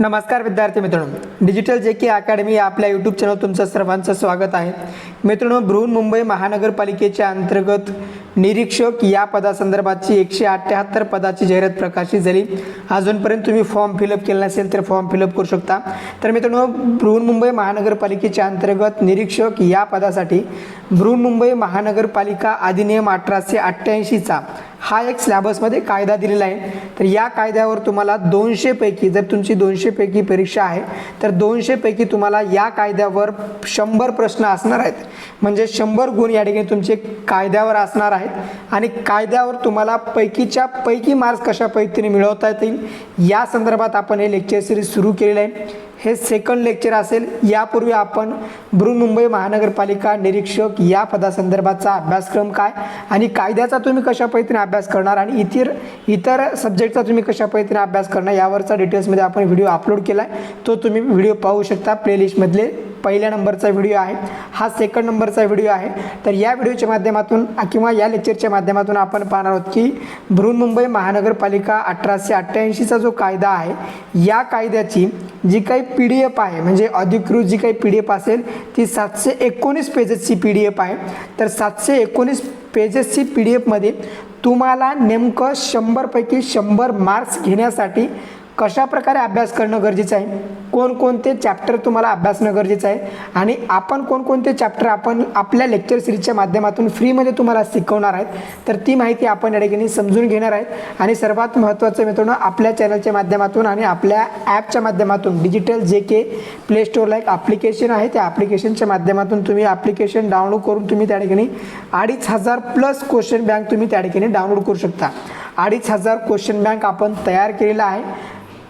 नमस्कार विद्यार्थी मित्रांनो. डिजिटल जे के अकॅडमी या आपल्या यूट्यूब चॅनल तुमचं सर्वांचं स्वागत आहे. मित्रांनो बृहन्मुंबई महानगरपालिकेच्या अंतर्गत निरीक्षक या पदासंदर्भातची एकशे अठ्ठ्याहत्तर पदाची जाहिरात प्रकाशित झाली. अजूनपर्यंत तुम्ही फॉर्म फिलअप केला नसेल तर फॉर्म फिलअप करू शकता. तर मित्रांनो बृहन्मुंबई महानगरपालिकेच्या अंतर्गत निरीक्षक या पदासाठी बृहन्मुंबई महानगरपालिका अधिनियम अठराशे अठ्ठ्याऐंशीचा हा एक स्लॅबसमध्ये कायदा दिलेला आहे. तर या कायद्यावर तुम्हाला दोनशेपैकी जर तुमची दोनशेपैकी परीक्षा आहे तर दोनशेपैकी तुम्हाला या कायद्यावर शंभर प्रश्न असणार आहेत. म्हणजे शंभर गुण या ठिकाणी तुमचे कायद्यावर असणार आहे. आहेत. आणि कायद्यावर तुम्हाला पैकीच्या पैकी मार्क्स कशा पद्धतीने मिळवता येतील या संदर्भात आपण हे लेक्चर सिरीज सुरू केलेलं आहे. हे सेकंड लेक्चर असेल यापूर्वी आपण बृहन्मुंबई महानगरपालिका निरीक्षक या पदासंदर्भाचा अभ्यासक्रम काय आणि कायद्याचा तुम्ही कशा पद्धतीने अभ्यास करणार आणि इतर इतर सब्जेक्टचा तुम्ही कशा पद्धतीने अभ्यास करणार यावरचा डिटेल्समध्ये आपण व्हिडिओ अपलोड केला आहे तो तुम्ही व्हिडिओ पाहू शकता प्लेलिस्टमधले पहिल्या नंबरचा व्हिडिओ आहे. हा सेकंड नंबरचा व्हिडिओ आहे. तर या व्हिडिओच्या माध्यमातून किंवा या लेक्चरच्या माध्यमातून आपण पाहणार आहोत की बृहन्मुंबई महानगरपालिका अठराशे अठ्ठ्याऐंशीचा जो कायदा आहे या कायद्याची जी काही पी डी एफ आहे म्हणजे अधिकृत जी काही पी डी एफ असेल ती सातशे एकोणीस पेजेसची पी डी एफ आहे. तर सातशे एकोणीस पेजेसची पी डी एफमध्ये तुम्हाला नेमकं शंभरपैकी शंभर मार्क्स घेण्यासाठी कशा प्रकारे अभ्यास करणं गरजेचं आहे? कोणकोणते चॅप्टर तुम्हाला अभ्यासणं गरजेचं आहे? आणि आपण कोणकोणते चॅप्टर आपण आपल्या लेक्चर सिरीजच्या माध्यमातून फ्रीमध्ये तुम्हाला शिकवणार आहेत? तर ती माहिती आपण या ठिकाणी समजून घेणार आहेत. आणि सर्वात महत्त्वाचं मित्रांनो आपल्या चॅनलच्या माध्यमातून आणि आपल्या ॲपच्या माध्यमातून डिजिटल जे के प्ले स्टोअरला एक ॲप्लिकेशन आहे. त्या ॲप्लिकेशनच्या माध्यमातून तुम्ही ॲप्लिकेशन डाउनलोड करून तुम्ही त्या ठिकाणी अडीच हजार प्लस क्वेश्चन बँक तुम्ही त्या ठिकाणी डाउनलोड करू शकता. अडीच हजार क्वेश्चन बँक आपण तयार केलेला आहे.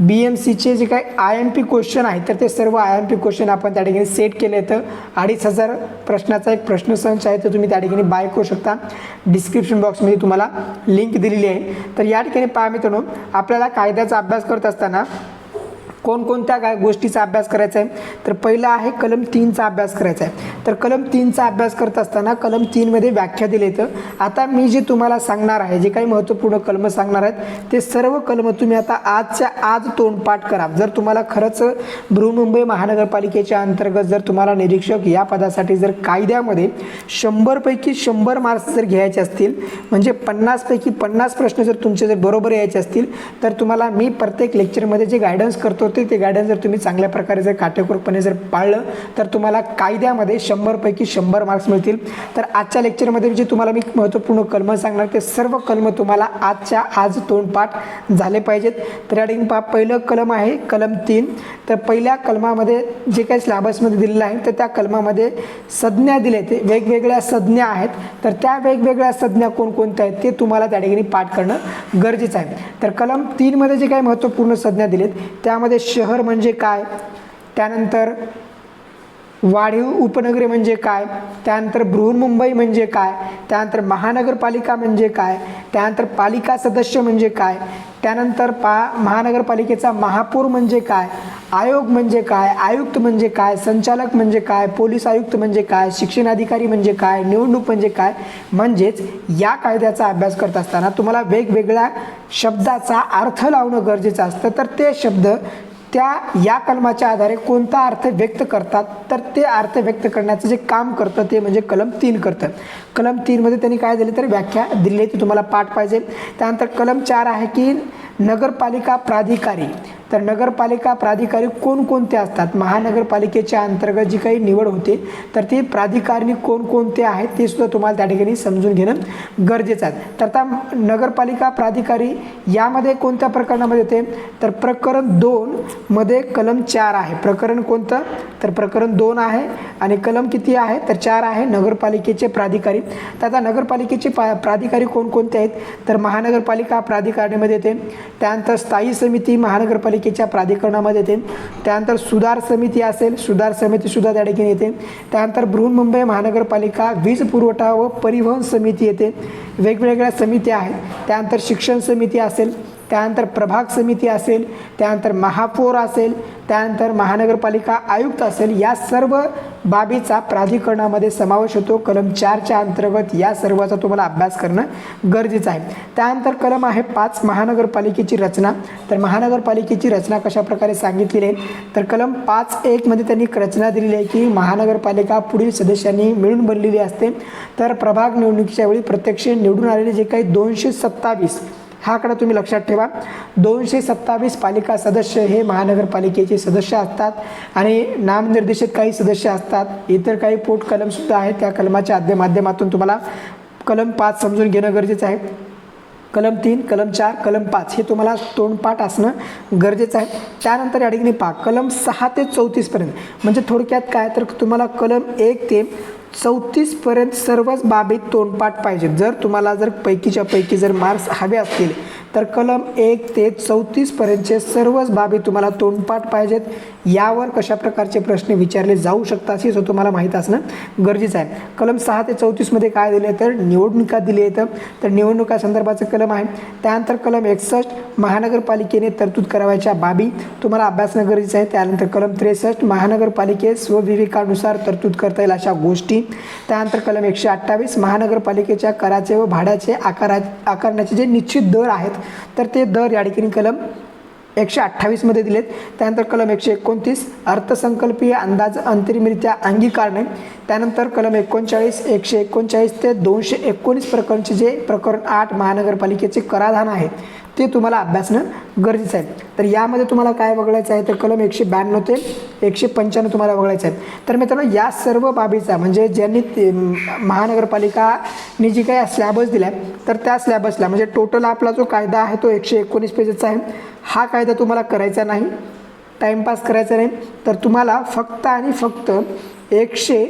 बी एम सीचे जे काही आय एम पी क्वेश्चन आहेत तर ते सर्व आय एम पी क्वेश्चन आपण त्या ठिकाणी सेट केले तर अडीच हजार प्रश्नाचा एक प्रश्नसंच आहे तर तुम्ही त्या ठिकाणी बाय करू शकता. डिस्क्रिप्शन बॉक्समध्ये तुम्हाला लिंक दिलेली आहे. तर या ठिकाणी पहा मित्रांनो आपल्याला कायद्याचा अभ्यास करत असताना कोणकोणत्या काय गोष्टीचा अभ्यास करायचा आहे? तर पहिला आहे कलम तीनचा अभ्यास करायचा आहे. तर कलम तीनचा अभ्यास करत असताना कलम तीनमध्ये व्याख्या दिले तर आता मी जे तुम्हाला सांगणार आहे जे काही महत्त्वपूर्ण कलम सांगणार आहेत ते सर्व कलम तुम्ही आता आजच्या आज तोंडपाठ करा. जर तुम्हाला खरंच बृहमुंबई महानगरपालिकेच्या अंतर्गत जर तुम्हाला निरीक्षक या पदासाठी जर कायद्यामध्ये शंभरपैकी शंभर मार्क्स जर घ्यायचे असतील म्हणजे पन्नासपैकी पन्नास प्रश्न जर तुमचे जर बरोबर यायचे असतील तर तुम्हाला मी प्रत्येक लेक्चरमध्ये जे गायडन्स करतो ते ते गायडन्स जर तुम्ही चांगल्या प्रकारे जर काटेकोरपणे जर पाळलं तर तुम्हाला कायद्यामध्ये शंभरपैकी शंभर मार्क्स मिळतील. तर आजच्या लेक्चरमध्ये जे तुम्हाला मी महत्त्वपूर्ण कलम सांगणार ते सर्व कलम तुम्हाला आजच्या आज तोंडपाठ झाले पाहिजेत. तर या ठिकाणी पहा पहिलं कलम आहे कलम तीन. तर पहिल्या कलमामध्ये जे काही स्लॅबसमध्ये दिलेलं आहे तर त्या कलमामध्ये संज्ञा दिल्या ते वेगवेगळ्या संज्ञा आहेत. तर त्या वेगवेगळ्या संज्ञा कोणकोणत्या आहेत ते तुम्हाला त्या ठिकाणी पाठ करणं गरजेचं आहे. तर कलम तीनमध्ये जे काही महत्त्वपूर्ण संज्ञा दिलेत त्यामध्ये शहर म्हणजे काय त्यानंतर वाढीव उपनगरे म्हणजे काय त्यानंतर बृहन्मुंबई म्हणजे काय त्यानंतर महानगरपालिका म्हणजे काय त्यानंतर पालिका सदस्य म्हणजे काय त्यानंतर पा महानगरपालिकेचा महापौर म्हणजे काय आयोग म्हणजे काय आयुक्त म्हणजे काय संचालक म्हणजे काय पोलीस आयुक्त म्हणजे काय शिक्षण अधिकारी म्हणजे काय निवडणूक म्हणजे काय म्हणजेच या कायद्याचा अभ्यास करत असताना तुम्हाला वेगवेगळ्या शब्दाचा अर्थ लावणं गरजेचं असतं तर ते शब्द त्या या कलमाच्या आधारे कोणता अर्थ व्यक्त करतात तर ते अर्थ व्यक्त करण्याचं जे काम करतं ते म्हणजे कलम तीन करतं. कलम तीनमध्ये त्यांनी काय दिले तर व्याख्या दिली आहे ती तुम्हाला पाठ पाहिजे. त्यानंतर कलम चार आहे की नगरपालिका प्राधिकारी. तर नगरपालिका प्राधिकारी कोणकोणते असतात? महानगरपालिकेच्या अंतर्गत जी काही निवड होते तर ती प्राधिकारणी कोणकोणते आहेत ते सुद्धा तुम्हाला त्या ठिकाणी समजून घेणं गरजेचं आहे. तर आता नगरपालिका प्राधिकारी यामध्ये कोणत्या प्रकरणामध्ये येते? तर प्रकरण दोन मध्ये कलम चार आहे. प्रकरण कोणतं? तर प्रकरण दोन आहे आणि कलम किती आहे? तर चार आहे नगरपालिकेचे प्राधिकारी. तर आता नगरपालिकेचे पा प्राधिकारी कोणकोणते आहेत? तर महानगरपालिका प्राधिकारणीमध्ये येते. त्यानंतर स्थायी समिती महानगरपालिकेच्या प्राधिकरणामध्ये येते. त्यानंतर सुधार समिती असेल सुधार समितीसुद्धा त्या ठिकाणी येते. त्यानंतर बृहन्मुंबई महानगरपालिका वीज पुरवठा व परिवहन समिती येते. वेगवेगळ्या समित्या आहेत. त्यानंतर शिक्षण समिती असेल त्यानंतर प्रभाग समिती असेल त्यानंतर महापौर असेल त्यानंतर महानगरपालिका आयुक्त असेल या सर्व बाबीचा प्राधिकरणामध्ये समावेश होतो. कलम चारच्या अंतर्गत या सर्वाचा तुम्हाला अभ्यास करणं गरजेचं आहे. त्यानंतर कलम आहे पाच महानगरपालिकेची रचना. तर महानगरपालिकेची रचना कशाप्रकारे सांगितलेली आहे? तर कलम पाच एकमध्ये त्यांनी रचना दिलेली आहे की महानगरपालिका पुढील सदस्यांनी मिळून बनलेली असते. तर प्रभाग निवडणुकीच्या वेळी प्रत्यक्ष निवडून आलेले जे काही दोनशे सत्तावीस हा आकडा तुम्ही लक्षात ठेवा. दोनशे सत्तावीस पालिका सदस्य हे महानगरपालिकेचे सदस्य असतात आणि नामनिर्देशित काही सदस्य असतात. इतर काही पोट कलमसुद्धा आहेत. त्या कलमाच्या आद्य माध्यमातून तुम्हाला कलम पाच समजून घेणं गरजेचं आहे. कलम तीन कलम चार कलम पाच हे तुम्हाला तोंडपाठ असणं गरजेचं आहे. त्यानंतर या ठिकाणी पहा कलम सहा ते चौतीसपर्यंत म्हणजे थोडक्यात काय? तर तुम्हाला कलम एक ते चौतीसपर्यंत सर्वच बाबीत तोंडपाठ पाहिजे जर तुम्हाला जर पैकीच्या पैकी जर मार्क्स हवे असतील तर कलम एक ते चौतीसपर्यंतचे सर्वच बाबी तुम्हाला तोंडपाठ पाहिजेत. यावर कशा प्रकारचे प्रश्न विचारले जाऊ शकतात हे तुम्हाला माहीत असणं गरजेचं आहे. कलम सहा ते चौतीसमध्ये काय दिले आहे तर निवडणुका दिली येतं तर निवडणुका संदर्भाचं कलम आहे. त्यानंतर कलम एकसष्ट महानगरपालिकेने तरतूद करावयाच्या बाबी तुम्हाला अभ्यासणं गरजेचं आहे. त्यानंतर कलम त्रेसष्ट महानगरपालिके स्वविवेकानुसार तरतूद करता येईल अशा गोष्टी. त्यानंतर कलम एकशे अठ्ठावीस महानगरपालिकेच्या कराचे व भाड्याचे आकारा आकारण्याचे जे निश्चित दर आहेत तर ते दर या ठिकाणी कलम एकशे अठ्ठावीसमध्ये दिलेत. त्यानंतर कलम एकशे एकोणतीस अर्थसंकल्पीय अंदाज अंतरिमरित्या अंगीकारणे त्यानंतर कलम एकोणचाळीस एकशे एकोणचाळीस ते दोनशे एकोणीस प्रकरणचे जे प्रकरण आठ महानगरपालिकेचे कराधान आहे ते तुम्हाला अभ्यासणं गरजेचं आहे. तर यामध्ये तुम्हाला काय वगळायचं आहे? तर कलम एकशे ब्याण्णव ते एकशे पंच्याण्णव तुम्हाला वगळायचं आहे. तर मित्रांनो या सर्व बाबीचा म्हणजे ज्यांनी ते महानगरपालिकाने जी काही स्लॅबस दिला आहे तर त्या स्लॅबसला म्हणजे टोटल आपला जो कायदा आहे तो एकशे एकोणीस पेजेसचा आहे. हा कायदा तुम्हाला करायचा नाही टाईमपास करायचा नाही तर तुम्हाला फक्त आणि फक्त एकशे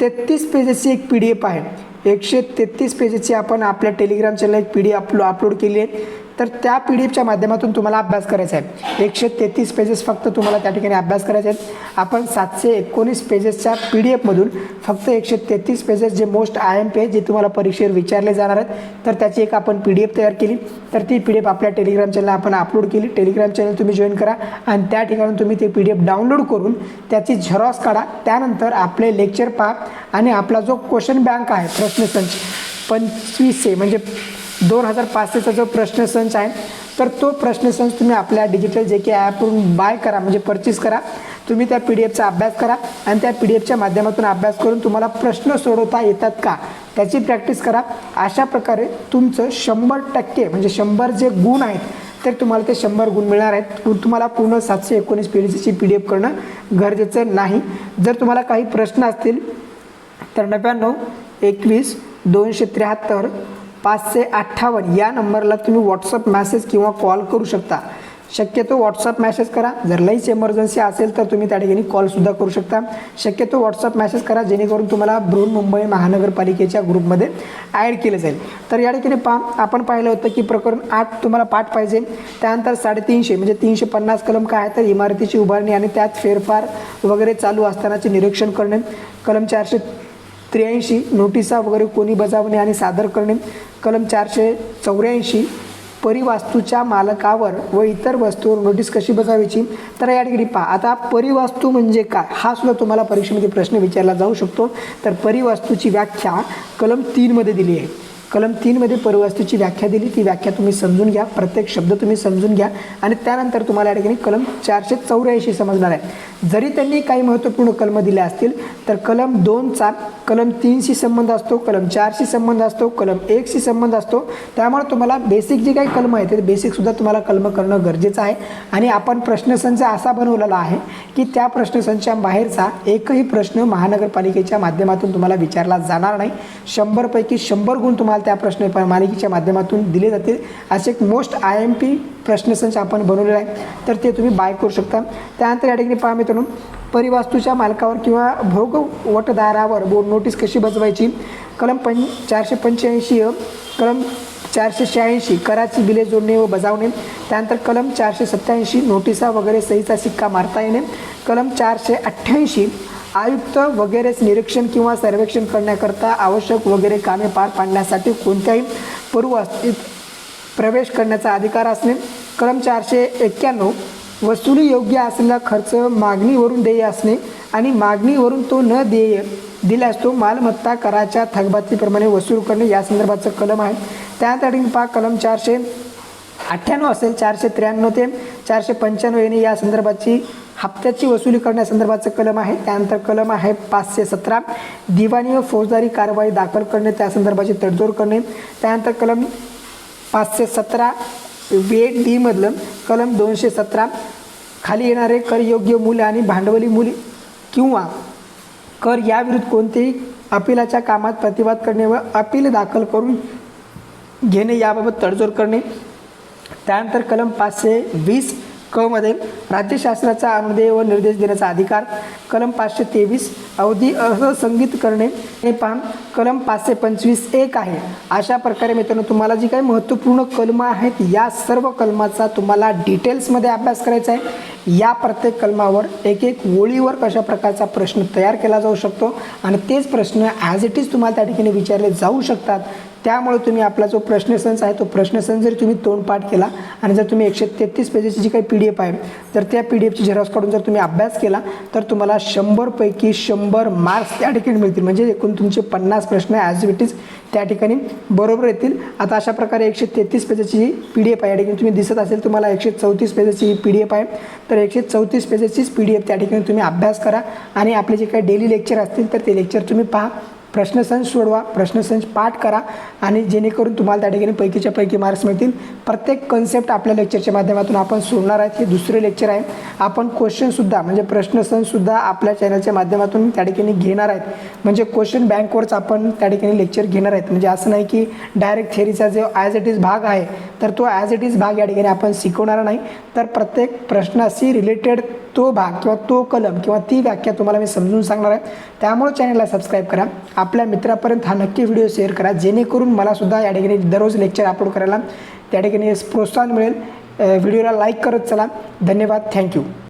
तेहतीस पेजेसची एक पी डी एफ आहे. एकशे तेहतीस पेजेसची आपण आपल्या टेलिग्राम चॅनलला एक पी डी अपलो अपलोड केली आहे. तर त्या पी डी एफच्या माध्यमातून तुम्हाला अभ्यास करायचा आहे. एकशे तेहतीस पेजेस फक्त तुम्हाला त्या ठिकाणी अभ्यास करायचे आहेत. आपण सातशे एकोणीस पेजेसच्या पी डी एफमधून फक्त एकशे तेहतीस पेजेस जे मोस्ट आय एम पी जे तुम्हाला परीक्षेवर विचारले जाणार आहेत तर त्याची एक आपण पी डी एफ तयार केली. तर ती पी डी एफ आपल्या टेलिग्राम चॅनलला आपण अपलोड केली. टेलिग्राम चॅनल तुम्ही जॉईन करा आणि त्या ठिकाणी तुम्ही ते पी डी एफ डाउनलोड करून त्याची झेरॉक्स काढा. त्यानंतर आपले लेक्चर पहा आणि आपला जो क्वेश्चन बँक आहे प्रश्नसंच पंचवीसशे म्हणजे दोन हजार पाचशेचा जो प्रश्नसंच आहे तर तो प्रश्नसंच तुम्ही आपल्या डिजिटल जे की ॲपवरून बाय करा म्हणजे परचेस करा. तुम्ही त्या पी डी एफचा अभ्यास करा आणि त्या पी डी एफच्या माध्यमातून अभ्यास करून तुम्हाला प्रश्न सोडवता येतात का त्याची प्रॅक्टिस करा. अशा प्रकारे तुमचं शंभर टक्के म्हणजे शंभर जे गुण आहेत तर तुम्हाला ते शंभर गुण मिळणार आहेत. तुम्हाला पूर्ण सातशे एकोणीस पी डी सीची पी डी एफ करणं गरजेचं नाही. जर तुम्हाला काही प्रश्न असतील तर नव्याण्णव एकवीस दोनशे त्र्याहत्तर पाचशे अठ्ठावन्न. या नंबरला तुम्ही व्हॉट्सअप मॅसेज किंवा कॉल करू शकता. शक्यतो व्हॉट्सअप मॅसेज करा. जर लईच एमर्जन्सी असेल तर तुम्ही त्या ठिकाणी कॉलसुद्धा करू शकता. शक्यतो व्हॉट्सअप मॅसेज करा जेणेकरून तुम्हाला बृहन्मुंबई महानगरपालिकेच्या ग्रुपमध्ये ॲड केलं जाईल. तर या ठिकाणी पा आपण पाहिलं होतं की प्रकरण आठ तुम्हाला पाठ पाहिजे. त्यानंतर साडेतीनशे म्हणजे तीनशे पन्नास कलम काय आहे? तर इमारतीची उभारणी आणि त्यात फेरफार वगैरे चालू असतानाचे निरीक्षण करणे. कलम चारशे त्र्याऐंशी नोटिसा वगैरे कोणी बजावणे आणि सादर करणे. कलम चारशे चौऱ्याऐंशी परिवास्तूच्या मालकावर व इतर वस्तूवर नोटीस कशी बसावीची तर या ठिकाणी पहा. आता परिवास्तू म्हणजे काय? हा सुद्धा तुम्हाला परीक्षेमध्ये प्रश्न विचारला जाऊ शकतो. तर परिवास्तूची व्याख्या कलम तीनमध्ये दिली आहे. कलम तीनमध्ये परवास्तूची व्याख्या दिली. ती व्याख्या तुम्ही समजून घ्या. प्रत्येक शब्द तुम्ही समजून घ्या. आणि त्यानंतर तुम्हाला या ठिकाणी कलम चारशे चौऱ्याऐंशी समजणार आहे. जरी त्यांनी काही महत्त्वपूर्ण कलम दिले असतील तर कलम दोनचा कलम तीनशी संबंध असतो कलम चारशी संबंध असतो कलम एकशी संबंध असतो. त्यामुळे तुम्हाला बेसिक जे काही कलम आहे ते बेसिकसुद्धा तुम्हाला कलम करणं गरजेचं आहे. आणि आपण प्रश्नसंच असा बनवलेला आहे की त्या प्रश्नसंच्या बाहेरचा एकही प्रश्न महानगरपालिकेच्या माध्यमातून तुम्हाला विचारला जाणार नाही. शंभरपैकी शंभर गुण तुम्हाला त्या प्रश्न मालिकेच्या माध्यमातून दिले जातील असे एक मोस्ट आय एम पी प्रश्नसंच आपण बनवलेला आहे. तर ते तुम्ही बाय करू शकता. त्यानंतर या ठिकाणी पहा मित्रांनो परिवास्तूच्या मालकावर किंवा भोग वटदारावर बोर्ड नोटीस कशी बजवायची? कलम पं चारशे पंच्याऐंशी कलम चारशे शहाऐंशी कराची बिले जोडणे व बजावणे. त्यानंतर कलम चारशे सत्त्याऐंशी नोटिसा वगैरे सहीचा सिक्का मारता येणे. कलम चारशे अठ्ठ्याऐंशी आयुक्त वगैरेच निरीक्षण किंवा सर्वेक्षण करण्याकरता आवश्यक वगैरे कामे पार पाडण्यासाठी कोणत्याही पूर्व प्रवेश करण्याचा अधिकार असणे कलम चारशे एक्क्याण्णव वसुली योग्य असलेला खर्च मागणीवरून देय असणे आणि मागणीवरून तो न देय दिल्यास तो मालमत्ता कराच्या थकबाकीप्रमाणे वसूल करणे या संदर्भाचं कलम आहे. त्यासाठी पहा कलम चारशे अठ्ठ्याण्णव असेल चारशे त्र्याण्णव ते चारशे पंच्याण्णव येणे या संदर्भाची हप्त्याची वसुली करण्यासंदर्भाचं कलम आहे. त्यानंतर कलम आहे पाचशे सतरा. दिवाणी व फौजदारी कारवाई दाखल करणे त्या संदर्भाची तडजोड करणे. त्यानंतर कलम पाचशे सतरा वे डीमधलं कलम दोनशे सतरा. खाली येणारे करयोग्य मूल्य आणि भांडवली मूल्य किंवा कर याविरुद्ध कोणतेही अपिलाच्या कामात प्रतिवाद करणे व अपील दाखल करून घेणे याबाबत तडजोड करणे. त्यानंतर कलम पाचशे वीस कमध्ये राज्य शासनाचा अनुदेय व निर्देश देण्याचा अधिकार कलम पाचशे तेवीस अवधी असंगीत करणे हे पान कलम पाचशे पंचवीस एक आहे. अशा प्रकारे मित्रांनो तुम्हाला जी काही महत्त्वपूर्ण कलम आहेत या सर्व कलमाचा तुम्हाला डिटेल्समध्ये अभ्यास करायचा आहे. या प्रत्येक कलमावर एक एक ओळीवर कशा प्रकारचा प्रश्न तयार केला जाऊ शकतो? आणि तेच प्रश्न ॲज इट इज तुम्हाला त्या ठिकाणी विचारले जाऊ शकतात. त्यामुळे तुम्ही आपला जो प्रश्नसंच आहे तो प्रश्नसंच जर तुम्ही तोंडपाठ केला आणि जर तुम्ही एकशे तेहतीस पेजेसची जी काही पी डी एफ आहे तर त्या पी डी एफची झेरॉक्स काढून जर तुम्ही अभ्यास केला तर तुम्हाला शंभरपैकी शंभर मार्क्स त्या ठिकाणी मिळतील. म्हणजे एकूण तुमचे पन्नास प्रश्न ॲज इट इज त्या ठिकाणी बरोबर येतील. आता अशा प्रकारे एकशे तेहतीस पेजेसची पी डी एफ आहे या ठिकाणी तुम्ही दिसत असेल तुम्हाला एकशे चौतीस पेजेसची पी डी एफ आहे. तर एकशे चौतीस पेजेसचीच पी डी एफ त्या ठिकाणी तुम्ही अभ्यास करा आणि आपले जे काही डेली लेक्चर असतील तर ते लेक्चर तुम्ही पहा. प्रश्नसंच सोडवा प्रश्नसंच पाठ करा आणि जेणेकरून तुम्हाला त्या ठिकाणी पैकीच्या पैकी मार्क्स मिळतील. प्रत्येक कन्सेप्ट आपल्या लेक्चरच्या माध्यमातून आपण सोडणार आहेत. हे दुसरे लेक्चर आहे. आपण क्वेश्चनसुद्धा म्हणजे प्रश्नसंचसुद्धा आपल्या चॅनलच्या माध्यमातून त्या ठिकाणी घेणार आहेत. म्हणजे क्वेश्चन बँकवरच आपण त्या ठिकाणी लेक्चर घेणार आहेत. म्हणजे असं नाही की डायरेक्ट थेरीचा जो ॲज इट इज भाग आहे तर तो ॲज इट इज भाग या ठिकाणी आपण शिकवणार नाही. तर प्रत्येक प्रश्नाशी रिलेटेड तो भाग किंवा तो कलम किंवा ती व्याख्या तुम्हाला मी समजून सांगणार आहे. त्यामुळे चॅनलला सबस्क्राईब करा. आपल्या मित्रापर्यंत हा नक्की व्हिडिओ शेअर करा. जेणेकरून मला सुद्धा या ठिकाणी दररोज लेक्चर अपलोड करायला त्या ठिकाणी प्रोत्साहन मिळेल. व्हिडिओला लाईक करत चला. धन्यवाद. थँक्यू